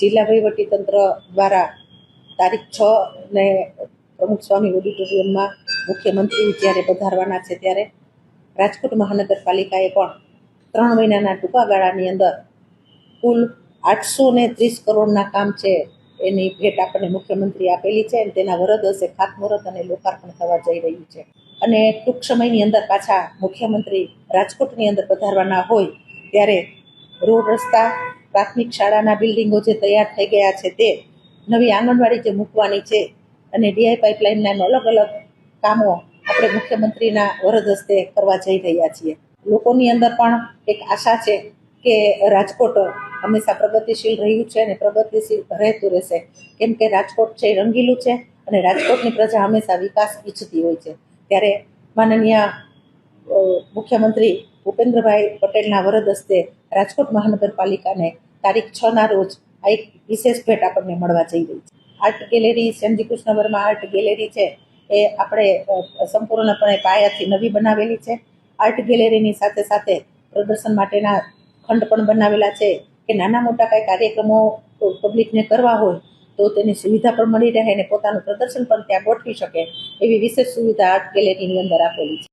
જિલ્લા વહીવટી તંત્ર દ્વારા તારીખ છ ને પ્રમુખ સ્વામી ઓડિટોરિયમમાં મુખ્યમંત્રી જ્યારે પધારવાના છે ત્યારે રાજકોટ મહાનગરપાલિકાએ પણ ત્રણ મહિનાના ટૂંકા ગાળાની અંદર કુલ આઠસો ને ત્રીસ કરોડના કામ છે એની ભેટ આપણને મુખ્યમંત્રી આપેલી છે અને તેના વરદ હશે ખાતમુહૂર્ત અને લોકાર્પણ થવા જઈ રહ્યું છે. અને ટૂંક સમયની અંદર પાછા મુખ્યમંત્રી રાજકોટની અંદર પધારવાના હોય ત્યારે રોડ રસ્તા પ્રાથમિક શાળાના બિલ્ડિંગો જે તૈયાર થઈ ગયા છે તે નવી આંગણવાડી જે મૂકવાની છે અને ડીઆઈ પાઇપલાઇનના અલગ અલગ કામો આપણે મુખ્યમંત્રીના વરદ હસ્તે કરવા જઈ રહ્યા છીએ. લોકોની અંદર પણ એક આશા છે કે રાજકોટ હંમેશા પ્રગતિશીલ રહ્યું છે અને પ્રગતિશીલ રહેતું રહેશે. કેમ કે રાજકોટ છે રંગીલું છે અને રાજકોટની પ્રજા હંમેશા વિકાસ ઈચ્છતી હોય છે. ત્યારે માનનીય મુખ્યમંત્રી ભૂપેન્દ્રભાઈ પટેલના વરદ હસ્તે રાજકોટ મહાનગરપાલિકાને તારીખ છ ના રોજ આ એક વિશેષ ભેટ આપણને મળવા જઈ રહી છે. Art gallery Shyamji Krishna Varma art gallery છે, એ આપણે સંપૂર્ણપણે પાયાથી નવી બનાવેલી છે. આર્ટ ગેલેરીની સાથે સાથે પ્રદર્શન માટેના ખંડ પણ બનાવેલા છે કે નાના મોટા કાંઈ કાર્યક્રમો પબ્લિકને કરવા હોય તો તેની સુવિધા પણ મળી રહે અને પોતાનું પ્રદર્શન પણ ત્યાં ગોઠવી શકે એવી વિશેષ સુવિધા આર્ટ ગેલેરીની અંદર આપેલી છે.